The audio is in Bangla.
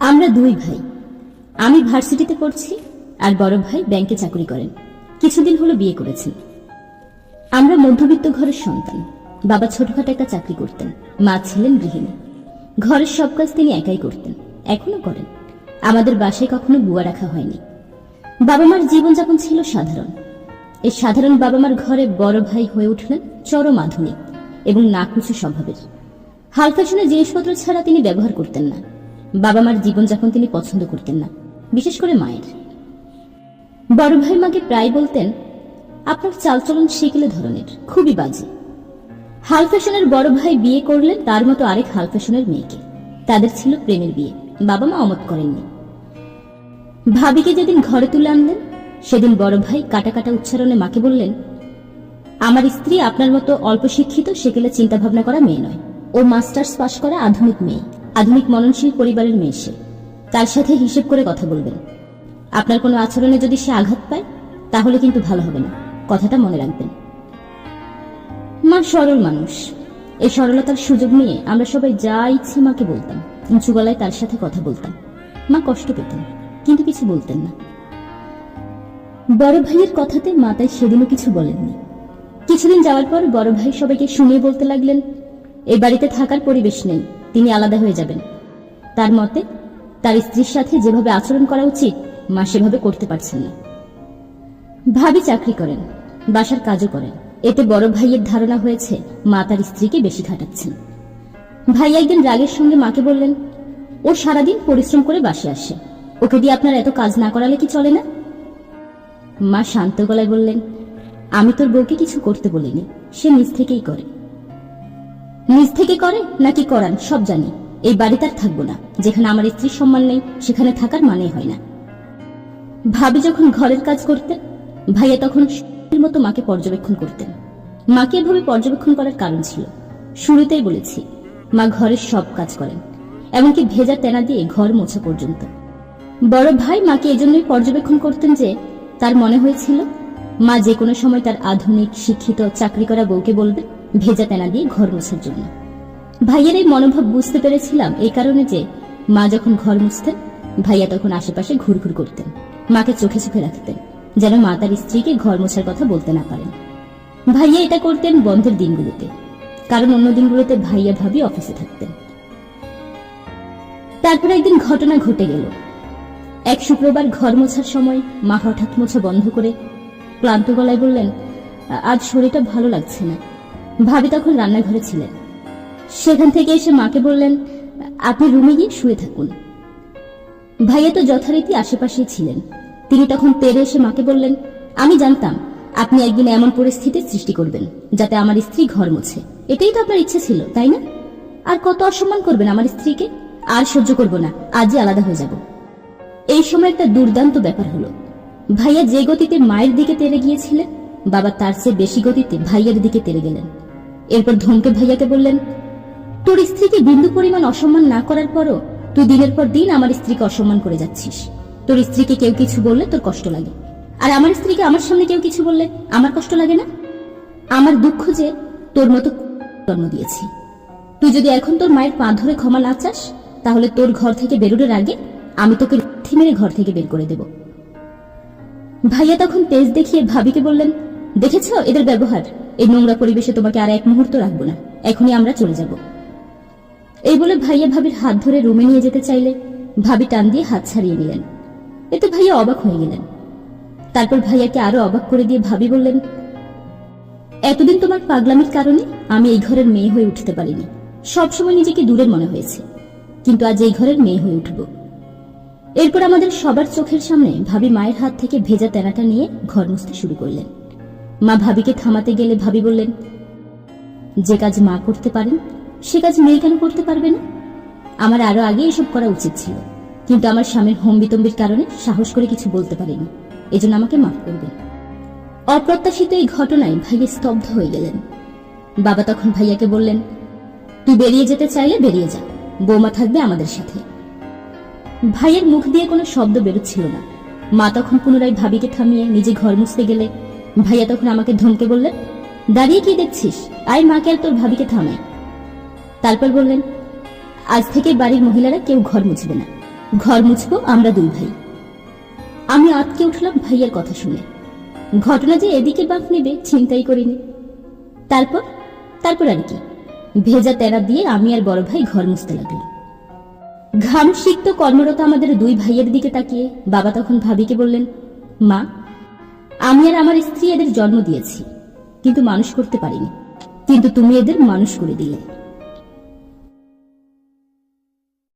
আমরা দুই ভাই। আমি ভার্সিটিতে পড়ছি আর বড় ভাই ব্যাংকে চাকরি করেন। কিছুদিন হলো বিয়ে করেছেন। আমরা মধ্যবিত্ত ঘরের সন্তান। বাবা ছোটখাটো একটা চাকরি করতেন। মা ছিলেন গৃহিণী। ঘরের সব কাজ তিনি একাই করতেন। এখনও করেন। আমাদের বাসায় কখনো বুয়া রাখা হয়নি। বাবা মার জীবনযাপন ছিল সাধারণ। এই সাধারণ বাবা মার ঘরে বড় ভাই হয়ে উঠলেন চরম আধুনিক এবং নাকুচু স্বভাবের। হাল ফ্যাশনের জিনিসপত্র ছাড়া তিনি ব্যবহার করতেন না। বাবা মার জীবনযাপন তিনি পছন্দ করতেন না, বিশেষ করে মায়ের। বড় ভাই মাকে প্রায় বলতেন, আপনার চালচলন সেকেলে ধরনের, খুবই বাজে। হাল ফ্যাশনের বড় ভাই বিয়ে করলেন তার মতো আরেক হাল ফ্যাশনের মেয়েকে। তাদের ছিল প্রেমের বিয়ে বাবা মা অমত করেননি। ভাবিকে যেদিন ঘরে তুলে আনলেন, সেদিন বড় ভাই কাটা কাটা উচ্চারণে মাকে বললেন, আমার স্ত্রী আপনার মতো অল্প শিক্ষিত সেকেলে চিন্তা ভাবনা করা মেয়ে নয়। ও মাস্টার্স পাশ করা আধুনিক মেয়ে। আধুনিক মননশীল পরিবারের মেয়ে সে। তার সাথে হিসেব করে কথা বলবেন। আপনার কোনো আচরণে যদি সে আঘাত পায়, তাহলে কিন্তু ভালো হবে না। কথাটা মনে রাখবেন। মা সরল মানুষ। এই সরলতার সুযোগ নিয়ে আমরা সবাই যা ইচ্ছে মাকে বলতাম উঁচু গলায় তার সাথে কথা বলতাম। মা কষ্ট পেতেন, কিন্তু কিছু বলতেন না। বড় ভাইয়ের কথাতে মা তাই সেদিনও কিছু বলেননি। কিছুদিন যাওয়ার পর বড় ভাই সবাইকে শুনিয়ে বলতে লাগলেন এই বাড়িতে থাকার পরিবেশ নেই। তিনি আলাদা হয়ে যাবেন। তার মতে, তার স্ত্রীর সাথে যেভাবে আচরণ করা উচিত, মা সেভাবে করতে পারছেন না। ভাবি চাকরি করেন, বাসার কাজও করেন। এতে বড় ভাইয়ের ধারণা হয়েছে, মা তার স্ত্রীকে বেশি খাটাচ্ছেন। ভাই একদিন রাগের সঙ্গে মাকে বললেন, ও সারাদিন পরিশ্রম করে বাসে আসে। ওকে দিয়ে আপনার এত কাজ না করালে কি চলে না? মা শান্ত গলায় বললেন, আমি তোর বউকে কিছু করতে বলিনি। সে নিজ থেকেই করে। নিজ থেকে করে নাকি করান, সব জানি। এই বাড়িতে আর থাকব না। যেখানে আমার স্ত্রীর সম্মান নেই, সেখানে থাকার মানে হয় না। ভাবি যখন ঘরের কাজ করতেন, ভাইয়া তখন মতো মাকে পর্যবেক্ষণ করতেন। মাকে এভাবে পর্যবেক্ষণ করার কারণ ছিল। শুরুতেই বলেছি, মা ঘরের সব কাজ করেন, এমনকি ভেজা তেনা দিয়ে ঘর মোছা পর্যন্ত। বড় ভাই মাকে এজন্যই পর্যবেক্ষণ করতেন যে, তার মনে হয়েছিল, মা যে কোনো সময় তার আধুনিক, শিক্ষিত, চাকরি করা বউকে বলবে ভেজা তেনা দিয়ে ঘর মোছার জন্য। ভাইয়ের এই মনোভাব বুঝতে পেরেছিলাম এই কারণে যে মা যখন ঘর মুছতেন, ভাইয়া তখন আশেপাশে ঘুরঘুর করতেন, মাকে চোখে চোখে রাখতেন, যেন মা তার স্ত্রীকে ঘর মোছার কথা বলতে না পারেন। ভাইয়া এটা করতেন বন্ধের দিনগুলোতে, কারণ অন্য দিনগুলোতে ভাইয়া ভাবি অফিসে থাকতেন। তারপর একদিন ঘটনা ঘটে গেল। এক শুক্রবার ঘর মোছার সময় মা হঠাৎ মোছা বন্ধ করে ক্লান্ত গলায় বললেন আজ শরীরটা ভালো লাগছে না। ভাবি তখন রান্নাঘরে ছিলেন। সেখান থেকে এসে মাকে বললেন, আপনি রুমে গিয়ে শুয়ে থাকুন। ভাইয়া তো যথারীতি আশেপাশেই ছিলেন। তিনি তখন তেরে এসে মাকে বললেন, আমি জানতাম আপনি একদিন এমন পরিস্থিতির সৃষ্টি করবেন যাতে আমার স্ত্রী ঘর মোছে। এটাই তো আপনার ইচ্ছে ছিল, তাই না? আর কত অসম্মান করবেন আমার স্ত্রীকে? আর সহ্য করব না, আজই আলাদা হয়ে যাব। এই সময় একটা দুর্দান্ত ব্যাপার হলো, ভাইয়া যে গতিতে মায়ের দিকে তেরে গিয়েছিলেন, বাবা তার চেয়ে বেশি গতিতে ভাইয়ার দিকে তেরে গেলেন। এরপর ধমকে ভাইয়াকে বললেন, তোর স্ত্রীকে বিন্দু পরিমাণ অসম্মান না করার পরও তুই দিনের পর দিন আমার স্ত্রীকে অসম্মান করে যাচ্ছিস। তোর স্ত্রীকে কেউ কিছু বললে তোর কষ্ট লাগে। আর আমার স্ত্রীকে আমার সামনে কেউ কিছু বললে আমার কষ্ট লাগে না? আমার দুঃখ যে তোর মতো জন্ম দিয়েছি। তুই যদি এখন তোর মায়ের পা ধরে ক্ষমা না চাস, তাহলে তোর ঘর থেকে বেরোনোর আগে আমি তোকে মেরে ঘর থেকে বের করে দেব। ভাইয়া তখন তেজ দেখিয়ে ভাবিকে বললেন, দেখেছ এদের ব্যবহার? এই নোংরা পরিবেশে তোমাকে আর এক মুহূর্ত রাখব না। এখনই আমরা চলে যাব। এই বলে ভাইয়া ভাবির হাত ধরে রুমে নিয়ে যেতে চাইলে ভাবি টান দিয়ে হাত ছাড়িয়ে নিলেন। এতে ভাইয়া অবাক হয়ে গেলেন। তারপর ভাইয়াকে আরও অবাক করে দিয়ে ভাবি বললেন, এতদিন তোমার পাগলামির কারণে আমি এই ঘরের মেয়ে হয়ে উঠতে পারিনি। সবসময় নিজেকে দূরের মনে হয়েছে। কিন্তু আজ এই ঘরের মেয়ে হয়ে উঠব। এরপর আমাদের সবার চোখের সামনে ভাবি মায়ের হাত থেকে ভেজা তেনাটা নিয়ে ঘর মুছতে শুরু করলেন। মা ভাবিকে থামাতে গেলে ভাবি বললেন, যে কাজ মা করতে পারেন, সে কাজ মেয়ে কেন করতে পারবে না? আমার আরও আগে এসব করা উচিত ছিল, কিন্তু আমার স্বামীর হোম বিতম্বির কারণে সাহস করে কিছু বলতে পারিনি, এজন্য আমাকে মাফ করবেন। অপ্রত্যাশিত এই ঘটনায় ভাইয়া স্তব্ধ হয়ে গেলেন। বাবা তখন ভাইয়াকে বললেন, তুই বেরিয়ে যেতে চাইলে বেরিয়ে যা, বৌমা থাকবে আমাদের সাথে। ভাইয়ের মুখ দিয়ে কোনো শব্দ বেরোচ্ছিল না। মা তখন পুনরায় ভাবিকে থামিয়ে নিজে ঘর মুছতে গেলে ভাইয়া তখন আমাকে ধমকে বললেন, দাঁড়িয়ে কি দেখছিস? আয় মাকে আর তোর ভাবিকে থামায় তারপর বললেন, আজ থেকে বাড়ির মহিলারা কেউ ঘর মুছবে না। ঘর মুছবো আমরা দুই ভাই। আমি আটকে উঠলাম ভাইয়ার কথা শুনে। ঘটনা যে এদিকে বাঁক নেবে চিন্তাই করিনি। তারপর? তারপর আর কি? ভেজা তেরা দিয়ে আমি আর বড় ভাই ঘর মুছতে লাগলাম। ঘাম সিক্ত কর্মরত আমাদের দুই ভাইয়ের দিকে তাকিয়ে বাবা তখন ভাবিকে বললেন, মা আমি আর আমার স্ত্রী এদের জন্ম দিয়েছি। কিন্তু মানুষ করতে পারিনি। কিন্তু তুমি এদের মানুষ করে দিলে।